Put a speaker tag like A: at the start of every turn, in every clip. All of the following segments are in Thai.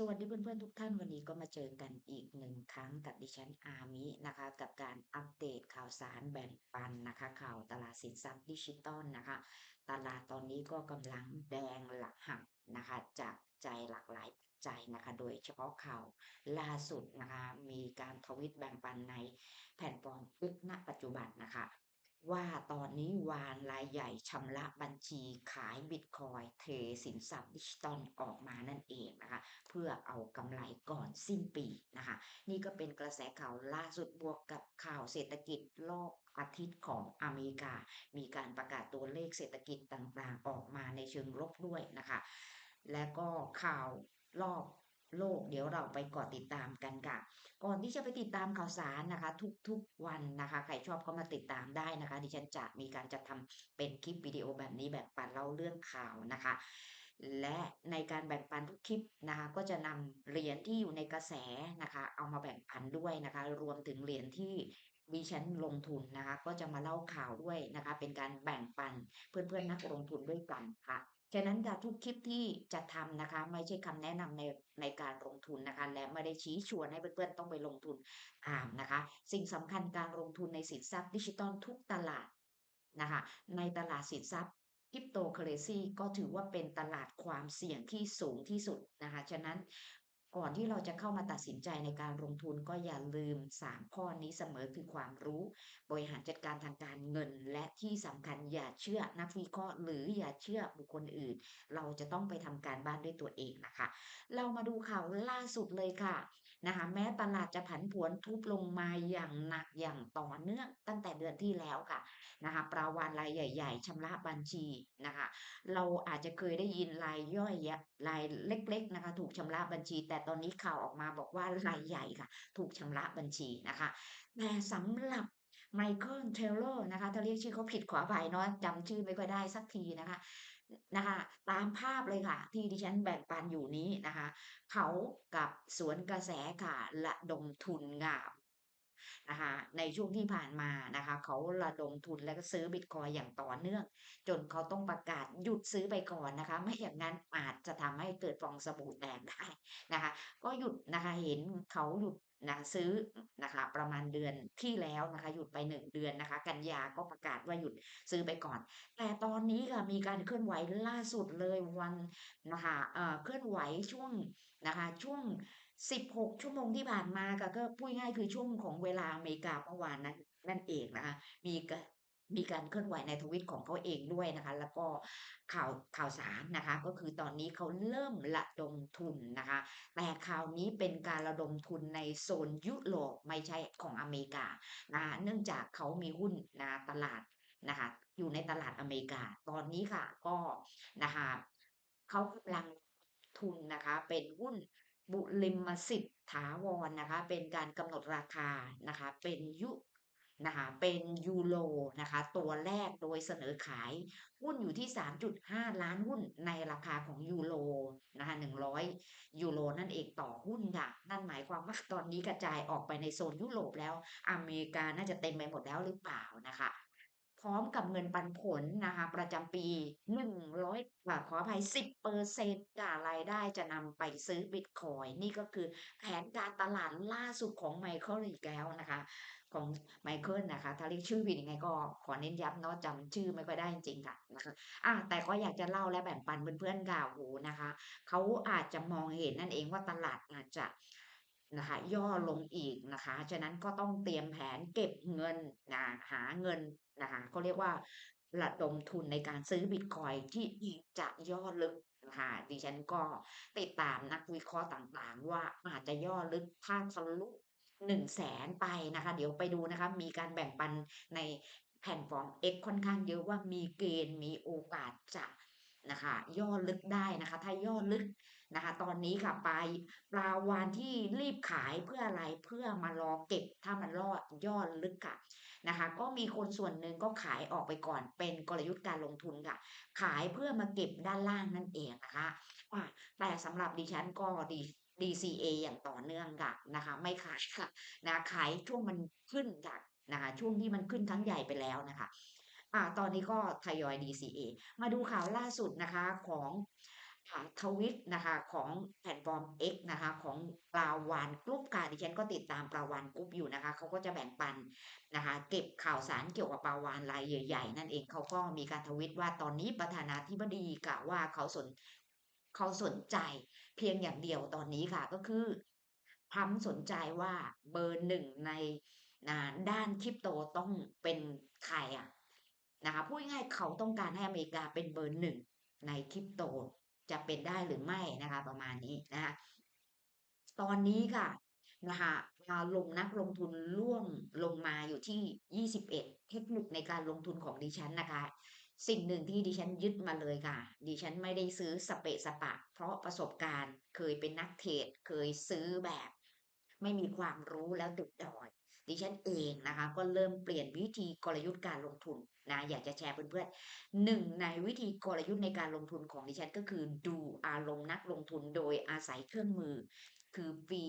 A: สวัสดีเพื่อนๆทุกท่านวันนี้ก็มาเจอกันอีกหนึ่งครั้งกับดิฉันอามินะคะ กับการอัปเดตข่าวสารแบ่งปันนะคะ ข่าวตลาดสินทรัพย์ดิจิตอลนะคะ ตลาดตอนนี้ก็กำลังแดงหลักหักนะคะ จากใจหลากหลายปัจจัยนะคะ โดยเฉพาะข่าวล่าสุดนะคะ มีการทวิตแบ่งปันในแพลตฟอร์มณปัจจุบันนะคะ ว่าตอนนี้วานรายใหญ่ชำระบัญชีขายบิตคอยเทสินทรัพย์ดิจิตอลออกมานั่นเองนะคะเพื่อเอากำไรก่อนสิ้นปีนะคะนี่ก็เป็นกระแสข่าวล่าสุดบวกกับข่าวเศรษฐกิจโลกอาทิตย์ของอเมริกา มีการประกาศตัวเลขเศรษฐกิจต่างๆ ออกมาในเชิงลบด้วยนะคะและก็ข่าวรอบ โลกเดี๋ยวเราไปกอติดตามกันค่ะ ก่อนที่จะไปติดตามข่าวสารนะคะ ทุกๆวันนะคะ ใครชอบเข้ามาติดตามได้นะคะ ดิฉันจะมีการจัดทำเป็นคลิปวิดีโอแบบนี้แบบปันเล่าเรื่องข่าวนะคะ และในการแบ่งปันทุกคลิปนะคะ ก็จะนำเหรียญที่อยู่ในกระแสนะคะ เอามาแบ่งปันด้วยนะคะ รวมถึงเหรียญที่ดิฉันลงทุนนะคะ ก็จะมาเล่าข่าวด้วยนะคะ เป็นการแบ่งปันเพื่อนๆนักลงทุนด้วยกันค่ะ ฉะนั้นค่ะทุกคลิปที่จะทำนะคะ ไม่ใช่คำแนะนำในในการลงทุนนะคะ และไม่ได้ชี้ชวนให้เพื่อนๆต้องไปลงทุนอ่ามนะคะ สิ่งสำคัญการลงทุนในสินทรัพย์ดิจิตอลทุกตลาดนะคะ ในตลาดสินทรัพย์คริปโตเคอเรซีก็ถือว่าเป็นตลาดความเสี่ยงที่สูงที่สุดนะคะ ฉะนั้น ก่อนที่เราจะเข้ามาตัดสินใจในการลงทุนก็อย่าลืม 3 ข้อนี้เสมอคือความรู้ บริหารจัดการทางการเงิน และที่สำคัญอย่าเชื่อนักวิเคราะห์หรืออย่าเชื่อบุคคลอื่น เราจะต้องไปทำการบ้านด้วยตัวเองนะคะ เรามาดูข่าวล่าสุดเลยค่ะ นะคะ แม้ตลาดจะผันผวนทุบลงมาอย่างหนักอย่างต่อเนื่องตั้งแต่เดือนที่แล้วค่ะนะคะปลาวานรายใหญ่ ๆชำระบัญชีนะคะ เราอาจจะเคยได้ยินรายย่อยรายเล็ก ๆ นะคะ ถูกชำระบัญชี แต่ตอนนี้ข่าวออกมาบอกว่ารายใหญ่ค่ะ ถูกชำระบัญชีนะคะแต่สำหรับไมเคิลเทเลอร์นะคะถ้าเรียกชื่อเขาผิดขออภัยเนาะจำชื่อไม่ค่อยได้สักทีนะคะ นะคะตามภาพเลยค่ะ ที่ดิฉันแบ่งปันอยู่นี้นะคะ เขากับสวนกระแสค่ะระดมทุนงามนะคะในช่วงที่ผ่านมานะคะ เขาระดมทุนแล้วก็ซื้อบิตคอยอย่างต่อเนื่อง จนเขาต้องประกาศหยุดซื้อไปก่อนนะคะ ไม่อย่างนั้นอาจจะทำให้เกิดฟองสบู่แตกได้นะคะ ก็หยุดนะคะเห็นเขาหยุด นะซื้อนะคะประมาณเดือนที่แล้วนะคะหยุดไปหนึ่งเดือนนะคะ กันยาก็ประกาศว่าหยุดซื้อไปก่อน แต่ตอนนี้ค่ะมีการเคลื่อนไหวล่าสุดเลยวันนะคะเอ่อเคลื่อนไหวช่วงนะคะช่วง 16 ชั่วโมงที่ผ่านมาก็ก็พูดง่ายคือช่วงของเวลาอเมริกาเมื่อวานนั้นนั่นเองนะคะมีก มีการเคลื่อนไหวในทวิตของเขาเองด้วยนะคะ แล้วก็ข่าวข่าวสารนะคะ ก็คือตอนนี้เขาเริ่มระดมทุนนะคะ แต่ข่าวนี้เป็นการระดมทุนในโซนยุโรปไม่ใช่ของอเมริกานะคะเนื่องจากเขามีหุ้นนะตลาดนะคะ อยู่ในตลาดอเมริกา ตอนนี้ค่ะก็นะคะเขากำลังทุนนะคะเป็นหุ้นบุริมสิทธิ์ถาวรนะคะ เป็นการกำหนดราคานะคะ เป็นยุ นะคะเป็นยูโรนะคะตัวแรกโดยเสนอขายหุ้นอยู่ที่ 3.5 ล้านหุ้นในราคาของยูโรนะคะ100 ยูโรนั่นเองต่อหุ้นค่ะนั่นหมายความว่าตอนนี้กระจายออกไปในโซนยุโรปแล้วอเมริกาน่าจะเต็มไปหมดแล้วหรือเปล่านะคะ พร้อมกับเงินปันผลนะคะ ประจำปี100อ่าขออภัย10%ค่ะรายได้จะนำไปซื้อบิตคอยนี่ก็คือแผนการตลาดล่าสุดของไมเคิลอีกแล้วนะคะ ของไมเคิลนะคะ ถ้าเรียกชื่อผิดยังไงก็ขอเน้นย้ำเนาะจำชื่อไม่ค่อยได้จริงๆค่ะนะคะอะแต่ก็อยากจะเล่าและแบ่งปันเพื่อนๆค่ะโอ้โหนะคะ เขาอาจจะมองเห็นนั่นเองว่าตลาดอาจจะนะคะย่อลงอีกนะคะ ฉะนั้นก็ต้องเตรียมแผนเก็บเงินนะหาเงิน นะคะเขาเรียกว่าระดมทุนในการซื้อบิตคอยที่จะย่อลึกนะคะดิฉันก็ติดตามนักวิเคราะห์ต่างๆ ว่าอาจจะย่อลึกถ้าทะลุหนึ่งแสนไปนะคะ เดี๋ยวไปดูนะคะ มีการแบ่งปันในแพลตฟอร์ม X ค่อนข้างเยอะว่ามีเกณฑ์มีโอกาสจะนะคะ ย่อลึกได้นะคะ ถ้าย่อลึก นะคะตอนนี้ค่ะปลายปลาวานที่รีบขายเพื่ออะไรเพื่อมารอเก็บถ้ามันรอดย่อลึกค่ะนะคะก็มีคนส่วนหนึ่งก็ขายออกไปก่อนเป็นกลยุทธ์การลงทุนค่ะ ขายเพื่อมาเก็บด้านล่างนั่นเองนะคะแต่สำหรับดิฉันก็ดี DCA อย่างต่อเนื่องค่ะนะคะไม่ขายค่ะนะขายช่วงมันขึ้นค่ะนะคะช่วงที่มันขึ้นครั้งใหญ่ไปแล้วนะคะอ่าตอนนี้ก็ทยอย DCA มาดูข่าวล่าสุดนะคะของ ทวิตนะคะของแพลตฟอร์ม X นะคะของปลาวาฬกรุ๊ปค่ะดิฉันก็ติดตามปลาวาฬกรุ๊ปอยู่นะคะเขาก็จะแบ่งปันนะคะเก็บข่าวสารเกี่ยวกับปลาวาฬรายใหญ่ ๆ นั่นเองเขาก็มีการทวิตว่าตอนนี้ประธานาธิบดีกล่าวว่าเขาสนเขาสนใจเพียงอย่างเดียวตอนนี้ค่ะก็คือทรัมสนใจว่าเบอร์หนึ่งในนะด้านคริปโตต้องเป็นใครอะนะคะพูดง่ายๆเขาต้องการให้อเมริกาเป็นเบอร์หนึ่งในคริปโต จะเป็นได้หรือไม่นะคะ ประมาณนี้นะคะตอนนี้ค่ะนะคะมาลงนักลงทุนร่วงลงมาอยู่ที่ 21 เทคนิคในการลงทุนของดิฉันนะคะ สิ่งหนึ่งที่ดิฉันยึดมาเลยค่ะ ดิฉันไม่ได้ซื้อสเปะสปะ เพราะประสบการณ์เคยเป็นนักเทรดเคยซื้อแบบ ไม่มีความรู้แล้วติดดอย ดิฉันเองนะคะ ก็เริ่มเปลี่ยนวิธีกลยุทธ์การลงทุนนะอยากจะแชร์เพื่อนๆหนึ่งในวิธีกลยุทธ์ในการลงทุนของดิฉันก็คือดูอารมณ์นักลงทุนโดยอาศัยเครื่องมือ คือฟี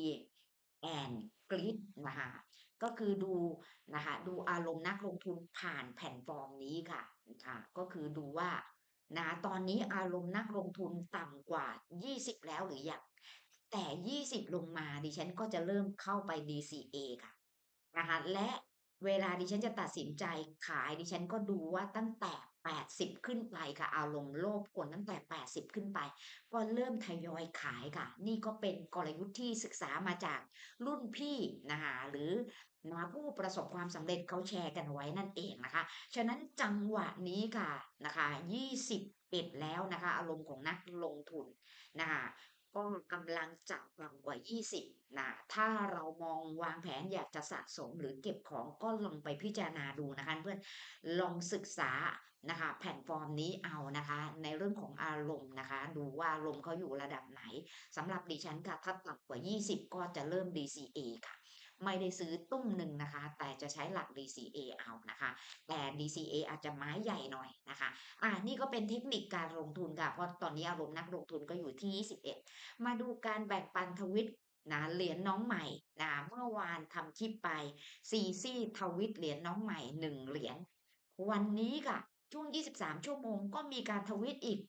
A: แอนกริดนะคะก็คือดูนะคะดูอารมณ์นักลงทุนผ่านแผ่นฟอร์มนี้ค่ะค่ะ ก็คือดูว่านะตอนนี้อารมณ์นักลงทุนต่ำกว่า 20 แล้วหรือยังแต่ 20 ลงมาดิฉันก็จะเริ่มเข้าไป DCA ค่ะ นะคะและเวลาดิฉันจะตัดสินใจขายดิฉันก็ดูว่าตั้งแต่ 80 ขึ้นไปค่ะอารมณ์โลภคนตั้งแต่ 80 ขึ้นไป ก็เริ่มทยอยขายค่ะ นี่ก็เป็นกลยุทธ์ที่ศึกษามาจากรุ่นพี่นะคะหรือนะผู้ประสบความสำเร็จเขาแชร์กันไว้นั่นเองนะคะ ฉะนั้นจังหวะนี้ค่ะนะคะ21แล้วนะคะ อารมณ์ของนักลงทุนนะคะ ก็กำลังจะต่ำกว่า 20 นะ ถ้าเรามองวางแผนอยากจะสะสมหรือเก็บของก็ลองไปพิจารณาดูนะคะเพื่อนลองศึกษานะคะแผ่นฟอร์มนี้เอานะคะ ในเรื่องของอารมณ์นะคะ ดูว่าอารมณ์เขาอยู่ระดับไหนสำหรับดิฉันค่ะถ้าต่ำกว่า 20 ก็จะเริ่ม DCA ค่ะ ไม่ได้ซื้อตุ้มหนึ่งนะคะ แต่จะใช้หลัก DCA เอานะคะ แต่ DCA อาจจะไม้ใหญ่หน่อยนะคะ อ่านี่ก็เป็นเทคนิคการลงทุนค่ะ เพราะตอนนี้อารมณ์นักลงทุนก็อยู่ที่ 21 มาดูการแบ่งปันทวิตนะเหรียญน้องใหม่นะเมื่อวานทำคลิปไปซีซี่ทวิตเหรียญน้องใหม่หนึ่งเหรียญวันนี้ค่ะ ช่วง 23 ชั่วโมงก็มีการทวิตอีก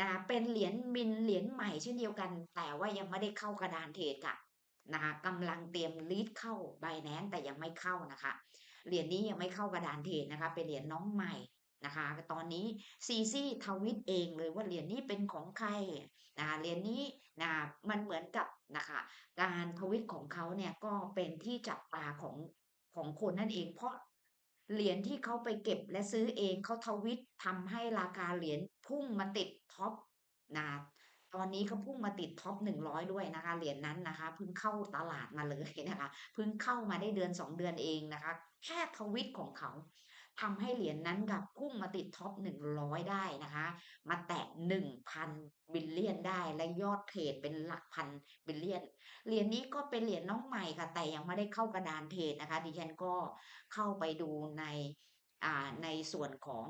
A: นะเป็นเหรียญมินเหรียญใหม่เช่นเดียวกัน แต่ว่ายังไม่ได้เข้ากระดานเทรดค่ะ นะคะกำลังเตรียมลีดเข้าไบแนนแต่ยังไม่เข้านะคะเหรียญนี้ยังไม่เข้ากระดานเทรดนะคะ เป็นเหรียญน้องใหม่นะคะ ตอนนี้ซีซี่ทวิตเองเลยว่าเหรียญนี้เป็นของใครนะเหรียญนี้นะมันเหมือนกับนะคะการทวิตของเขาเนี่ยก็เป็นที่จับตาของของคนนั่นเอง เพราะเหรียญที่เขาไปเก็บและซื้อเองเขาทวิตทำให้ราคาเหรียญพุ่งมาติดท็อปนะ ตอนนี้เขาพุ่งมาติดท็อปหนึ่งร้อยด้วยนะคะ เหรียญนั้นนะคะเพิ่งเข้าตลาดมาเลยนะคะเพิ่งเข้ามาได้เดือนสองเดือนเองนะคะ แค่ทวิตของเขาทำให้เหรียญนนั้นกับพุ่งมาติดท็อปหนึ่งร้อยได้นะคะ มาแตะหนึ่งพันบิลเลียนได้และยอดเทรดเป็นหลักพันบิลเลียนเหรียญนี้ก็เป็นเหรียญน้องใหม่ค่ะ แต่ยังไม่ได้เข้ากระดานเทรดนะคะ ดิฉันก็เข้าไปดูในอ่าในส่วนของ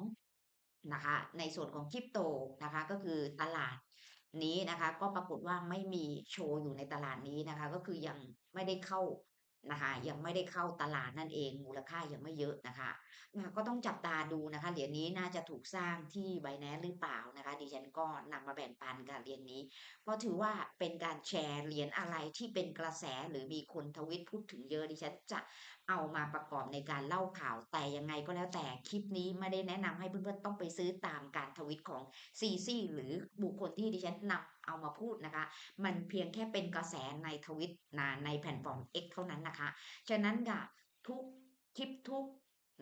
A: นะคะในส่วนของคริปโตนะคะก็คือตลาด นี้นะคะ ก็ปรากฏว่าไม่มีโชว์อยู่ในตลาดนี้นะคะ ก็คือยังไม่ได้เข้า นะคะยังไม่ได้เข้าตลาดนั่นเองมูลค่ายังไม่เยอะนะคะก็ต้องจับตาดูนะคะเหรียญนี้น่าจะถูกสร้างที่ไบแนนหรือเปล่านะคะดิฉันก็นำมาแบ่งปันกับเหรียญนี้ก็ถือว่าเป็นการแชร์เหรียญอะไรที่เป็นกระแสหรือมีคนทวิตพูดถึงเยอะดิฉันจะเอามาประกอบในการเล่าข่าวแต่ยังไงก็แล้วแต่คลิปนี้ไม่ได้แนะนำให้เพื่อนๆต้องไปซื้อตามการทวิตของซีซี่หรือบุคคลที่ดิฉันนำ เอามาพูดนะคะ มันเพียงแค่เป็นกระแสในทวิตนะในแผ่นฟอร์ม X เท่านั้นนะคะ ฉะนั้นค่ะทุกคลิปทุก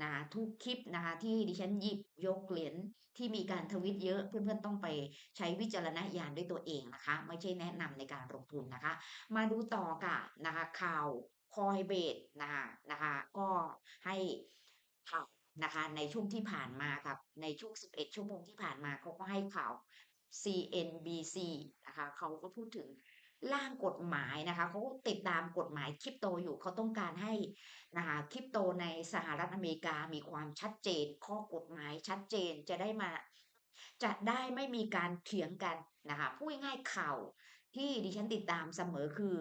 A: นะทุกคลิปนะคะที่ดิฉันหยิบยกเหรียญที่มีการทวิตเยอะเพื่อนๆต้องไปใช้วิจารณญาณด้วยตัวเองนะคะ ไม่ใช่แนะนำในการลงทุนนะคะ มาดูต่อค่ะนะคะข่าวคอยเบดนะคะนะคะ ก็ให้ข่าวนะคะในช่วงที่ผ่านมาครับในช่วง 11 ชั่วโมงที่ผ่านมาเขาก็ให้ข่าว CNBC นะคะเขาก็พูดถึงร่างกฎหมายนะคะเขาติดตามกฎหมายคริปโตอยู่เขาต้องการให้นะคะคริปโตในสหรัฐอเมริกามีความชัดเจน ข้อกฎหมายชัดเจนจะได้มา จะได้ไม่มีการเถียงกันนะคะพูดง่ายข่าวที่ดิฉันติดตามเสมอคือ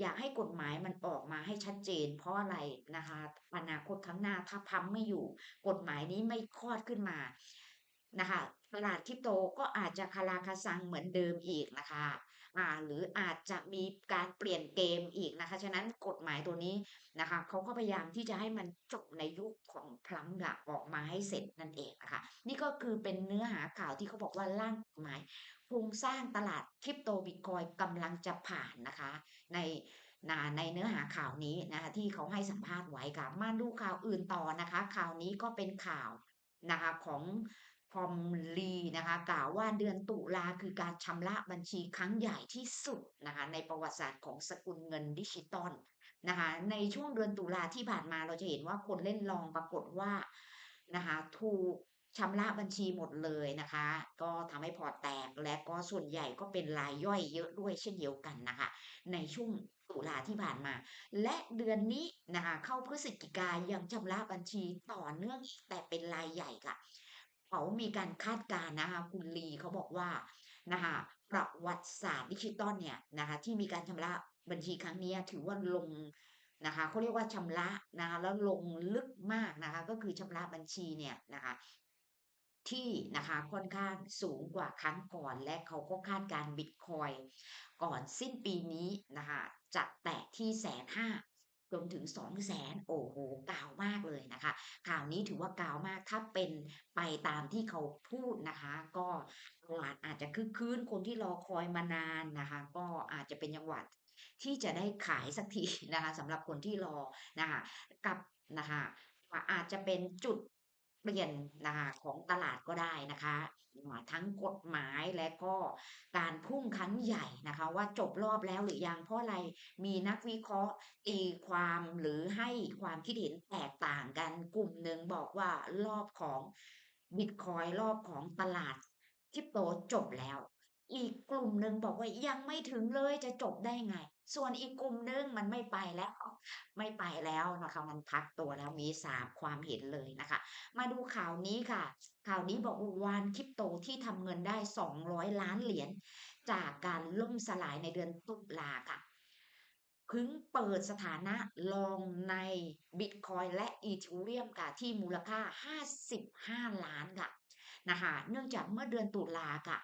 A: อยากให้กฎหมายมันออกมาให้ชัดเจน เพราะอะไรนะคะอนาคตข้างหน้าถ้าพัมไม่อยู่ กฎหมายนี้ไม่คลอดขึ้นมา นะคะตลาดคริปโตก็อาจจะคาราคาซังเหมือนเดิมอีกนะคะอ่าหรืออาจจะมีการเปลี่ยนเกมอีกนะคะ ฉะนั้นกฎหมายตัวนี้นะคะเขาก็พยายามที่จะให้มันจบในยุคของทรัมป์อะออกมาให้เสร็จนั่นเองนะคะ นี่ก็คือเป็นเนื้อหาข่าวที่เขาบอกว่าร่างกฎหมายโครงสร้างตลาดคริปโตบิตคอยกำลังจะผ่านนะคะ ในนะในเนื้อหาข่าวนี้นะคะที่เขาให้สัมภาษณ์ไว้ค่ะมาดูข่าวอื่นต่อนะคะ ข่าวนี้ก็เป็นข่าวนะคะของ พอมลีนะคะกล่าวว่าเดือนตุลาคือการชำระบัญชีครั้งใหญ่ที่สุดนะคะในประวัติศาสตร์ของสกุลเงินดิจิตอลนะคะในช่วงเดือนตุลาที่ผ่านมาเราจะเห็นว่าคนเล่นลองปรากฏว่านะคะถูกชำระบัญชีหมดเลยนะคะ ก็ทำให้พอแตกและก็ส่วนใหญ่ก็เป็นรายย่อยเยอะด้วยเช่นเดียวกันนะคะ ในช่วงตุลาที่ผ่านมา และเดือนนี้นะคะ เข้าพฤศจิกายังชำระบัญชีต่อเนื่องแต่เป็นรายใหญ่ค่ะ เขามีการคาดการณ์นะคะคุณลีเขาบอกว่านะคะประวัติศาสตร์ดิจิตอลเนี่ยนะคะที่มีการชำระบัญชีครั้งนี้ถือว่าลงนะคะเขาเรียกว่าชำระนะคะแล้วลงลึกมากนะคะก็คือชำระบัญชีเนี่ยนะคะที่นะคะค่อนข้างสูงกว่าครั้งก่อนและเขาก็คาดการบิตคอยก่อนสิ้นปีนี้นะคะจะแตะที่แสนห้าจนถึงสองแสนโอ้โห นะคะ ข่าวนี้ถือว่ากาวมากถ้าเป็นไปตามที่เขาพูดนะคะ ก็ตลาดอาจจะคึกคืนคนที่รอคอยมานานนะคะ ก็อาจจะเป็นจังหวัดที่จะได้ขายสักทีนะคะสำหรับคนที่รอนะคะกับนะคะอาจจะเป็นจุด เปลี่ยนนะคะของตลาดก็ได้นะคะทั้งกฎหมายและก็การพุ่งครั้งใหญ่นะคะ ว่าจบรอบแล้วหรือยังเพราะอะไรมีนักวิเคราะห์ตีความหรือให้ความคิดเห็นแตกต่างกันกลุ่มหนึ่งบอกว่ารอบของบิตคอยรอบของตลาดคริปโตจบแล้ว อีกกลุ่มหนึ่งบอกว่ายังไม่ถึงเลยจะจบได้ไง ส่วนอีกกลุ่มหนึ่งมันไม่ไปแล้วไม่ไปแล้วนะคะมันพักตัวแล้วมีสามความเห็นเลยนะคะ มาดูข่าวนี้ค่ะ ข่าวนี้บอกว่าวานคริปโตที่ทำเงินได้ 200 ล้านเหรียญจากการล่มสลายในเดือนตุลาค่ะเพิ่งเปิดสถานะลองในบิตคอยและอีเทเรียมค่ะที่มูลค่า 55 ล้านค่ะนะคะเนื่องจากเมื่อเดือนตุลาค่ะ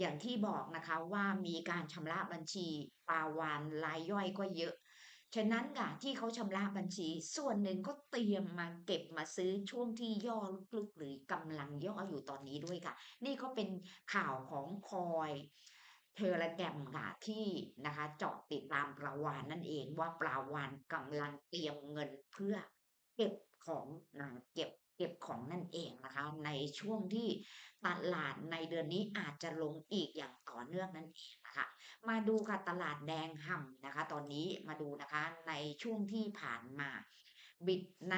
A: อย่างที่บอกนะคะว่ามีการชำระบัญชีปาวานรายย่อยก็เยอะ ฉะนั้นค่ะที่เขาชำระบัญชี ส่วนหนึ่งก็เตรียมมาเก็บมาซื้อช่วงที่ย่อลึกๆหรือกำลังย่ออยู่ตอนนี้ด้วยค่ะ นี่ก็เป็นข่าวของคอยเทเลแกรมค่ะที่นะคะเจาะติดตามปลาวานนั่นเองว่าปลาวานกำลังเตรียมเงินเพื่อเก็บของนะเก็บเก็บ ของนั่นเองนะคะในช่วงที่ตลาดในเดือนนี้อาจจะลงอีกอย่างต่อเนื่องนั่นเองนะคะมาดูค่ะตลาดแดงห่ำนะคะ ตอนนี้มาดูนะคะในช่วงที่ผ่านมาบิดใน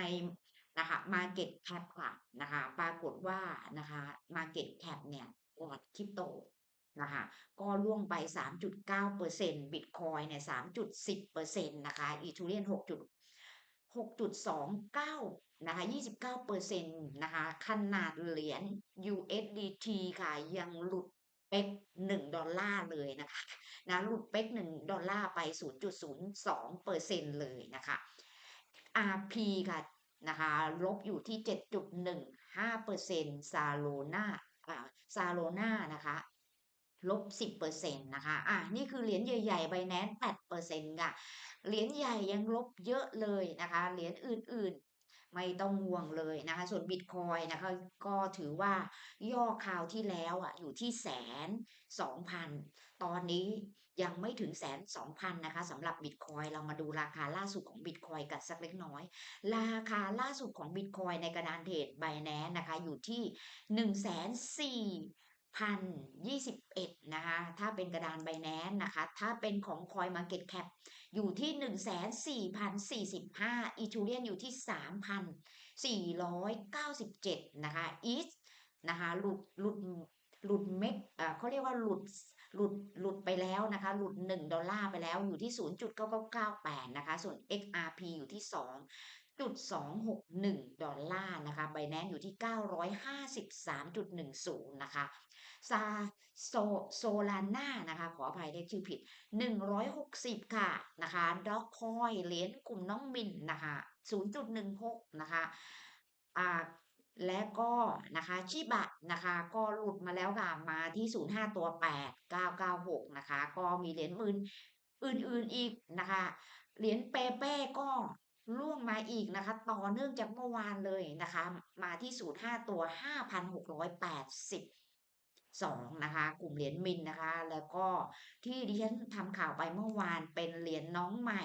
A: นะคะ Market Cap ค่ะนะคะปรากฏว่านะคะ Market Cap เนี่ยกอดคริปโตนะคะก็ล่วงไป 3.9%บิตคอยเนี่ย3.10%นะคะอีทูเรียน 6.29 นะคะ 29%นต์นะคะ ขนาดเหรียญ USDT ค่ะ ยังหลุดเป๊ก1ดอลลาร์เลยนะคะ นะหลุดเป๊ก1ดอลลาร์ไป 0.02%เซ็นต์เลยนะคะ RP ค่ะ นะคะ ลบอยู่ที่ 7.15%ซาโลนาอ่าซาโลนานะคะ ลบสิบเปอร์เซ็นต์นะคะ อะ นี่คือเหรียญใหญ่ๆ ใบแนนแปดเปอร์เซ็นต์ค่ะ เหรียญใหญ่ยังลบเยอะเลยนะคะ เหรียญอื่นๆ ไม่ต้องห่วงเลยนะคะ ส่วนบิตคอยนะคะ ก็ถือว่าย่อคราวที่แล้วอะ อยู่ที่แสนสองพัน ตอนนี้ยังไม่ถึงแสนสองพันนะคะสำหรับบิตคอยเรามาดูราคาล่าสุดของบิตคอยกันสักเล็กน้อย ราคาล่าสุดของบิตคอยในกระดานเทรดไบแนนนะคะ อยู่ที่หนึ่งแสนสี่ พันยี่สิบเอ็ดนะคะ ถ้าเป็นกระดานไบแนนนะคะ ถ้าเป็นของคอยมาเก็ตแคปอยู่ที่หนึ่งแสนสี่พันสี่สิบห้าอีทูเรียนอยู่ที่สามพันสี่ร้อยเก้าสิบเจ็ดนะคะอีสนะคะหลุดหลุดหลุดเม็ดเขาเรียกว่าหลุดหลุดหลุดไปแล้วนะคะ หลุดหนึ่งดอลลาร์ไปแล้วอยู่ที่ศูนย์จุดเก้าเก้าเก้าแปดนะคะ ส่วน XRP อยู่ที่สองจุดสองหกหนึ่งดอลลาร์นะคะไบแนนอยู่ที่เก้าร้อยห้าสิบสามจุดหนึ่งศูนย์นะคะ ซาโซโซลาน่านะคะขออภัยได้ชื่อผิด 160 ค่ะนะคะด็อกคอยเหรียญกลุ่มน้องมินนะคะ0.16 นะคะอ่าและก็นะคะชิบะนะคะก็หลุดมาแล้วค่ะมาที่ 05 ตัว 8996 นะคะ ก็มีเหรียญอื่นอื่นๆอีกนะคะเหรียญเปเป้ก็ร่วงมาอีกนะคะ ต่อเนื่องจากเมื่อวานเลยนะคะ มาที่ 05 ตัว 5,682นะคะ กลุ่มเหรียญมินนะคะ แล้วก็ที่ดิฉันทำข่าวไปเมื่อวานเป็นเหรียญน้องใหม่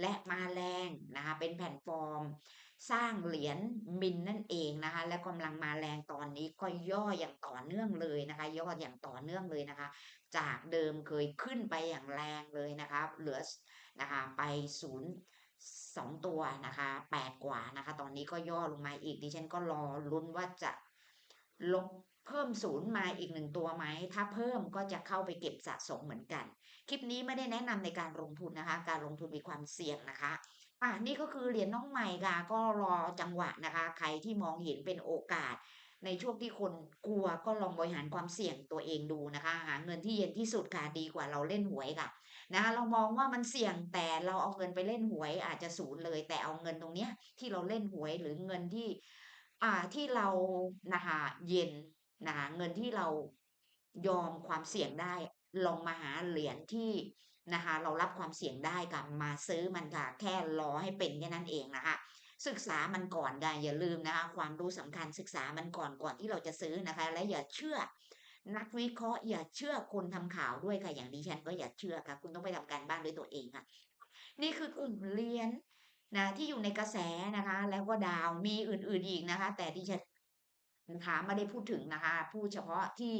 A: และมาแรงนะคะ เป็นแผ่นฟอร์ม สร้างเหรียญมินนั่นเองนะคะ และกำลังมาแรงตอนนี้ก็ย่ออย่างต่อเนื่องเลยนะคะ ย่ออย่างต่อเนื่องเลยนะคะ จากเดิมเคยขึ้นไปอย่างแรงเลยนะคะ เหลือนะคะไปศูนย์สองตัวนะคะแปดกว่านะคะ ตอนนี้ก็ย่อลงมาอีกดิฉันก็รอลุ้นว่าจะลบ เพิ่มศูนย์มาอีกหนึ่งตัวไหม ถ้าเพิ่มก็จะเข้าไปเก็บสะสมเหมือนกัน คลิปนี้ไม่ได้แนะนำในการลงทุนนะคะ การลงทุนมีความเสี่ยงนะคะอะนี่ก็คือเหรียญน้องใหม่ค่ะ ก็รอจังหวะนะคะ ใครที่มองเห็นเป็นโอกาส ในช่วงที่คนกลัวก็ลองบริหารความเสี่ยงตัวเองดูนะคะ หาเงินที่เย็นที่สุดค่ะดีกว่าเราเล่นหวยค่ะนะคะเรามองว่ามันเสี่ยงแต่เราเอาเงินไปเล่นหวย อาจจะศูนย์เลย แต่เอาเงินตรงเนี้ยที่เราเล่นหวยหรือเงินที่ อ่าที่เรานะคะเย็น นะคะเงินที่เรายอมความเสี่ยงได้ ลองมาหาเหรียญที่นะคะ เรารับความเสี่ยงได้กับมาซื้อมันค่ะแค่รอให้เป็นแค่นั้นเองนะคะศึกษามันก่อนค่ะอย่าลืมนะคะ ความรู้สำคัญศึกษามันก่อนก่อนที่เราจะซื้อนะคะ และอย่าเชื่อ นักวิเคราะห์อย่าเชื่อคนทำข่าวด้วยค่ะอย่างดิฉันก็อย่าเชื่อค่ะ คุณต้องไปทำการบ้านด้วยตัวเองค่ะ นี่คือกลุ่มเหรียญนะที่อยู่ในกระแสนะคะ แล้วก็ดาวมีอื่นๆอีกนะคะ แต่ดิฉัน นะคะไม่ได้พูดถึงนะคะพูดเฉพาะที่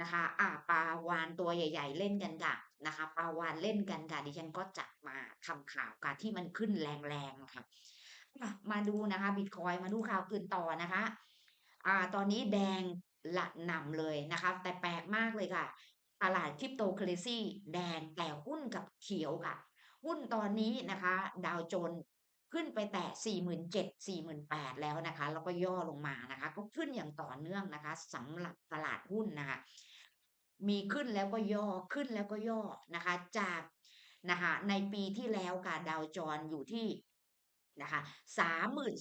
A: นะคะอ่าปลาวานตัวใหญ่ ๆ เล่นกันค่ะนะคะปลาวานเล่นกันค่ะดิฉันก็จัดมาทำข่าวค่ะที่มันขึ้นแรงๆนะคะอะมาดูนะคะบิตคอยมาดูข่าวอื่นต่อนะคะอ่าตอนนี้แดงละน่ำเลยนะคะแต่แปลกมากเลยค่ะตลาดคริปโตเคเรซี่แดงแต่หุ้นกับเขียวค่ะ หุ้นตอนนี้นะคะ ดาวโจน ขึ้นไปแตะ47,000 48,000แปดแล้วนะคะ แล้วก็ย่อลงมานะคะ ก็ขึ้นอย่างต่อเนื่องนะคะสำหรับตลาดหุ้นนะคะ มีขึ้นแล้วก็ย่อขึ้นแล้วก็ย่อนะคะ จากนะคะในปีที่แล้วค่ะดาวจรอยู่ที่ นะคะสามหมื่น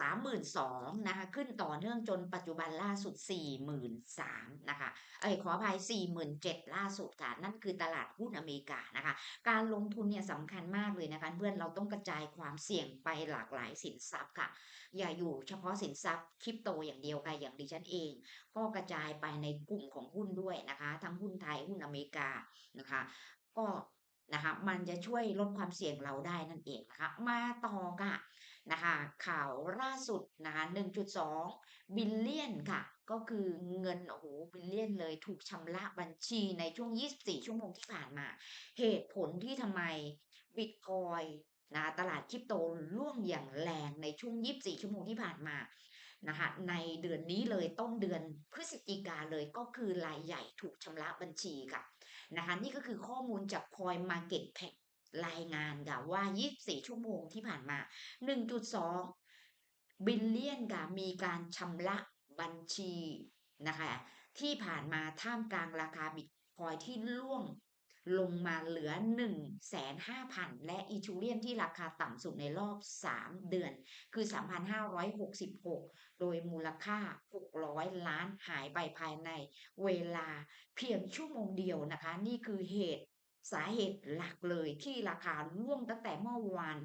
A: สามหมื่นสองนะคะขึ้นต่อเนื่องจนปัจจุบันล่าสุดสี่หมื่นสามนะคะเอ้ขออภัยสี่หมื่นเจ็ดล่าสุดค่ะนั่นคือตลาดหุ้นอเมริกานะคะ การลงทุนเนี่ยสำคัญมากเลยนะคะเพื่อนเราต้องกระจายความเสี่ยงไปหลากหลายสินทรัพย์ค่ะ อย่าอยู่เฉพาะสินทรัพย์คริปโตอย่างเดียวค่ะอย่างดิฉันเอง ก็กระจายไปในกลุ่มของหุ้นด้วยนะคะ ทั้งหุ้นไทยหุ้นอเมริกานะคะ ก็ นะคะมันจะช่วยลดความเสี่ยงเราได้นั่นเองนะคะมาต่อค่ะนะคะข่าวล่าสุดนะคะ1.2 บิลเลียนค่ะ ก็คือเงินโอ้โหบิลเลียนเลยถูกชำระบัญชีในช่วง 24 ชั่วโมงที่ผ่านมา เหตุผลที่ทำไมบิตคอยนะตลาดคริปโตร่วงอย่างแรงในช่วง 24 ชั่วโมงที่ผ่านมานะคะในเดือนนี้เลยต้นเดือนพฤศจิกาเลยก็คือรายใหญ่ถูกชำระบัญชีค่ะ นะคะนี่ก็คือข้อมูลจาก Coin Market Cap รายงานค่ะว่า 24 ชั่วโมงที่ผ่านมา 1.2 บิลเลียนค่ะมีการชำระบัญชีนะคะที่ผ่านมาท่ามกลางราคาบิตคอยที่ล่วง ลงมาเหลือ 1,500,000 และอีทูเรียนที่ราคาต่ำสุดในรอบ 3 เดือน คือ 3,566 โดยมูลค่า 600 ล้านหายไปภายในเวลาเพียงชั่วโมงเดียวนะคะ นี่คือเหตุ สาเหตุหลักเลยที่ราคาร่วงตั้งแต่เมื่อวาน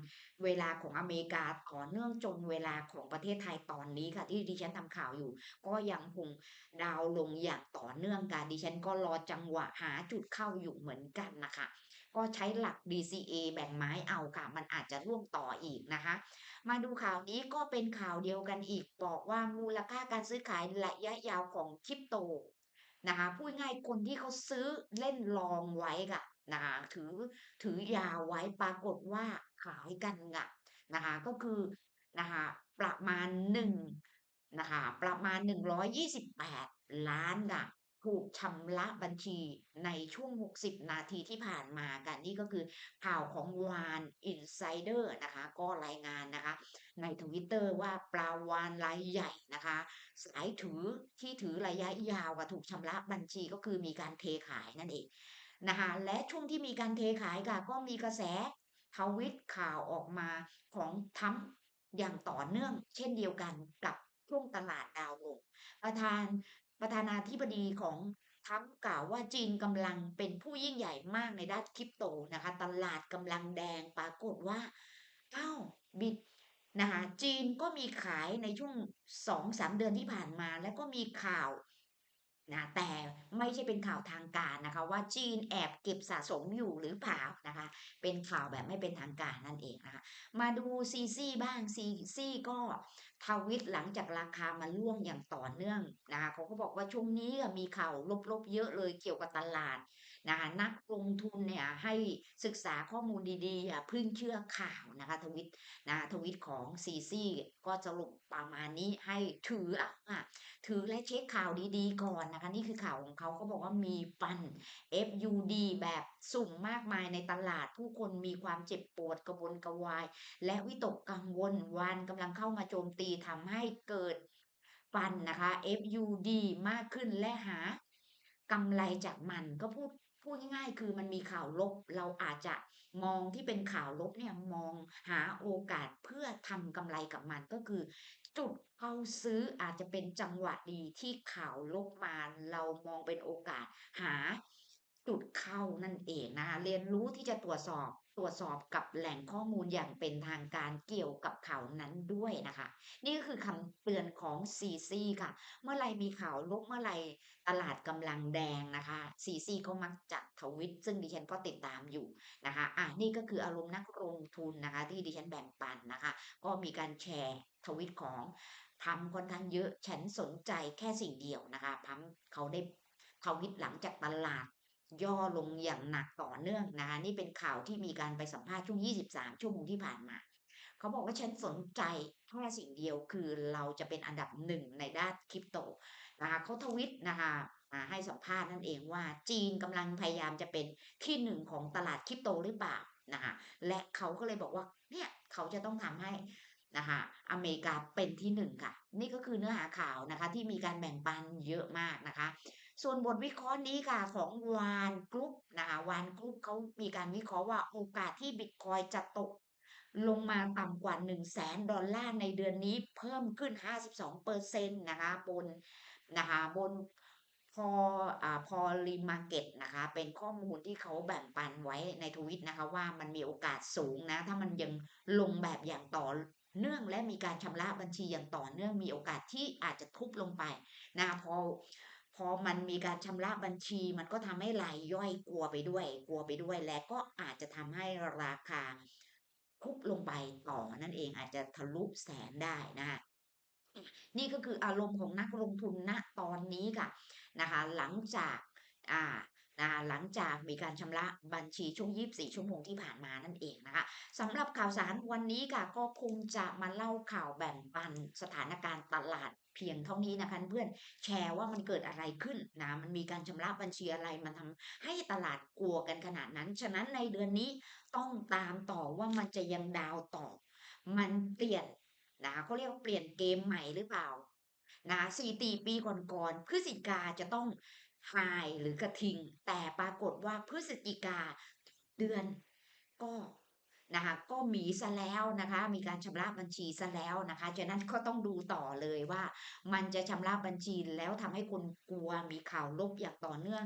A: เวลาของอเมริกาต่อเนื่องจนเวลาของประเทศไทยตอนนี้ค่ะ ที่ดิฉันทำข่าวอยู่ ก็ยังคงดาวลงอย่างต่อเนื่องกันดิฉันก็รอจังหวะหาจุดเข้าอยู่เหมือนกันนะคะ ก็ใช้หลัก DCA แบ่งไม้เอาค่ะ มันอาจจะร่วงต่ออีกนะคะ มาดูข่าวนี้ก็เป็นข่าวเดียวกันอีก บอกว่ามูลค่าการซื้อขายระยะยาวของคริปโตนะคะพูดง่ายคนที่เขาซื้อเล่นลองไว้ค่ะ นะคะถือถือยาวไว้ปรากฏว่าขายกันงะนะคะก็คือนะคะประมาณหนึ่งนะคะประมาณ128ล้านค่ะถูกชำระบัญชีในช่วง 60 นาทีที่ผ่านมากันนี่ก็คือข่าวของวานอินไซเดอร์นะคะก็รายงานนะคะ ในทวิตเตอร์ว่าปลาวานรายใหญ่นะคะ สายถือที่ถือระยะยาวกับถูกชำระบัญชีก็คือมีการเทขายนั่นเอง นะคะและช่วงที่มีการเทขายค่ะ ก็มีกระแสทวิตข่าวออกมาของทั้มอย่างต่อเนื่อง เช่นเดียวกันกับช่วงตลาดดาวลงประธานประธานาธิบดีของทรัมกล่าวว่าจีนกำลังเป็นผู้ยิ่งใหญ่มากในด้านคริปโตนะคะ ตลาดกำลังแดงปรากฏว่าอ้าวบิตนะคะจีนก็มีขายในช่วงสองสามเดือนที่ผ่านมา แล้วก็มีข่าว นะแต่ไม่ใช่เป็นข่าวทางการนะคะ ว่าจีนแอบเก็บสะสมอยู่หรือเปล่านะคะ เป็นข่าวแบบไม่เป็นทางการนั่นเองนะคะ มาดูซีซี่บ้างซีซี่ก็ทวิตหลังจากราคามาล่วงอย่างต่อเนื่องนะคะเขาก็บอกว่าช่วงนี้มีข่าวลบๆเยอะเลยเกี่ยวกับตลาดนะคะนักลงทุนเนี่ยให้ศึกษาข้อมูลดีๆอย่าพึ่งเชื่อข่าวนะคะทวิตนะทวิตของซีซี่ก็สรุปประมาณนี้ให้ถืออะถือและเช็คข่าวดีๆก่อนนะคะนี่คือข่าวของเขาเขาบอกว่ามีฟัน FUD แบบสุ่มมากมายในตลาด ผู้คนมีความเจ็บปวดกระวนกระวาย และวิตกกังวลวานกำลังเข้ามาโจมตีทำให้เกิดฟันนะคะ FUD มากขึ้นและหากำไรจากมันก็พูดพูดง่ายๆ คือมันมีข่าวลบ เราอาจจะมองที่เป็นข่าวลบเนี่ยมองหาโอกาสเพื่อทำกำไรกับมันก็คือ จุดเข้าซื้ออาจจะเป็นจังหวะดีที่ข่าวลบมาเรามองเป็นโอกาสหา จุดเข้านั่นเองนะคะเรียนรู้ที่จะตรวจสอบตรวจสอบกับแหล่งข้อมูลอย่างเป็นทางการเกี่ยวกับข่าวนั้นด้วยนะคะ นี่ก็คือคำเตือนของซีซีค่ะ เมื่อไรมีข่าวลบเมื่อไรตลาดกำลังแดงนะคะซีซีเขามักจะทวิต ซึ่งดิฉันก็ติดตามอยู่นะคะอะนี่ก็คืออารมณ์นักลงทุนนะคะ ที่ดิฉันแบ่งปันนะคะ ก็มีการแชร์ทวิตของพัมค่อนข้างเยอะฉันสนใจแค่สิ่งเดียวนะคะพัมเขาได้ทวิตหลังจากตลาด ย่อลงอย่างหนักต่อเนื่องนะคะนี่เป็นข่าวที่มีการไปสัมภาษณ์ช่วง 23 ชั่วโมงที่ผ่านมา เขาบอกว่าฉันสนใจแค่สิ่งเดียวคือเราจะเป็นอันดับหนึ่งในด้านคริปโตนะคะเขาทวิตนะคะให้สัมภาษณ์นั่นเองว่า จีนกำลังพยายามจะเป็นที่หนึ่งของตลาดคริปโตหรือเปล่านะคะและเขาก็เลยบอกว่าเนี่ยเขาจะต้องทำให้นะคะอเมริกาเป็นที่หนึ่งค่ะ นี่ก็คือเนื้อหาข่าวนะคะ ที่มีการแบ่งปันเยอะมากนะคะ ส่วนบทวิเคราะห์นี้ค่ะของวานกรุ๊ปนะคะวานกรุ๊ปเขามีการวิเคราะห์ว่าโอกาสที่บิตคอยจะตก ลงมาต่ำกว่า 1 0 0 0 0แสนดอลลาร์ในเดือนนี้เพิ่มขึ้น 52เปอร์เซ็นต์นะคะบนนะคะบนพออ่าพอรีมาเก็ตนะคะ เป็นข้อมูลที่เขาแบ่งปันไว้ในทวิตนะคะ ว่ามันมีโอกาสสูงนะ ถ้ามันยังลงแบบอย่างต่อเนื่องและมีการชำระบัญชีอย่างต่อเนื่องมีโอกาสที่อาจจะทุบลงไปนะพอ พอมันมีการชำระบัญชีมันก็ทำให้รายย่อยกลัวไปด้วย กลัวไปด้วย และก็อาจจะทำให้ราคาคุบลงไปต่อนั่นเองอาจจะทะลุแสนได้นะคะนี่ก็คืออารมณ์ของนักลงทุนณตอนนี้ค่ะนะคะหลังจากอ่านะหลังจากมีการชำระบัญชีช่วง 24 ชั่วโมงที่ผ่านมานั่นเองนะคะสำหรับข่าวสารวันนี้ค่ะก็คงจะมาเล่าข่าวแบ่งปันสถานการณ์ตลาด เพียงเท่านี้นะคะเพื่อนแชร์ว่ามันเกิดอะไรขึ้นนะมันมีการชำระบัญชีอะไรมันทำให้ตลาดกลัวกันขนาดนั้น ฉะนั้นในเดือนนี้ต้องตามต่อว่ามันจะยังดาวต่อ มันเปลี่ยนนะเขาเรียกว่าเปลี่ยนเกมใหม่หรือเปล่านะสี่ตีปีก่อนๆพฤศจิกาจะต้องไฮหรือกระทิง แต่ปรากฏว่าพฤศจิกาเดือนก็ นะคะก็มีซะแล้วนะคะ มีการชำระบัญชีซะแล้วนะคะฉะนั้นก็ต้องดูต่อเลยว่า มันจะชำระบัญชีแล้วทำให้คนกลัวมีข่าวลบอย่างต่อเนื่อง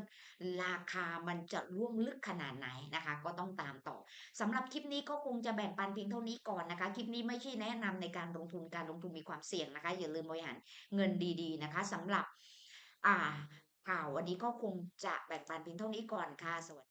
A: ราคามันจะร่วงลึกขนาดไหนนะคะ ก็ต้องตามต่อสำหรับคลิปนี้ก็คงจะแบ่งปันเพียงเท่านี้ก่อนนะคะ คลิปนี้ไม่ใช่แนะนำในการลงทุนการลงทุนมีความเสี่ยงนะคะ อย่าลืมบริหารเงินดีๆนะคะสำหรับอ่าข่าววันนี้ก็คงจะแบ่งปันเพียงเท่านี้ก่อนค่ะสวัสดี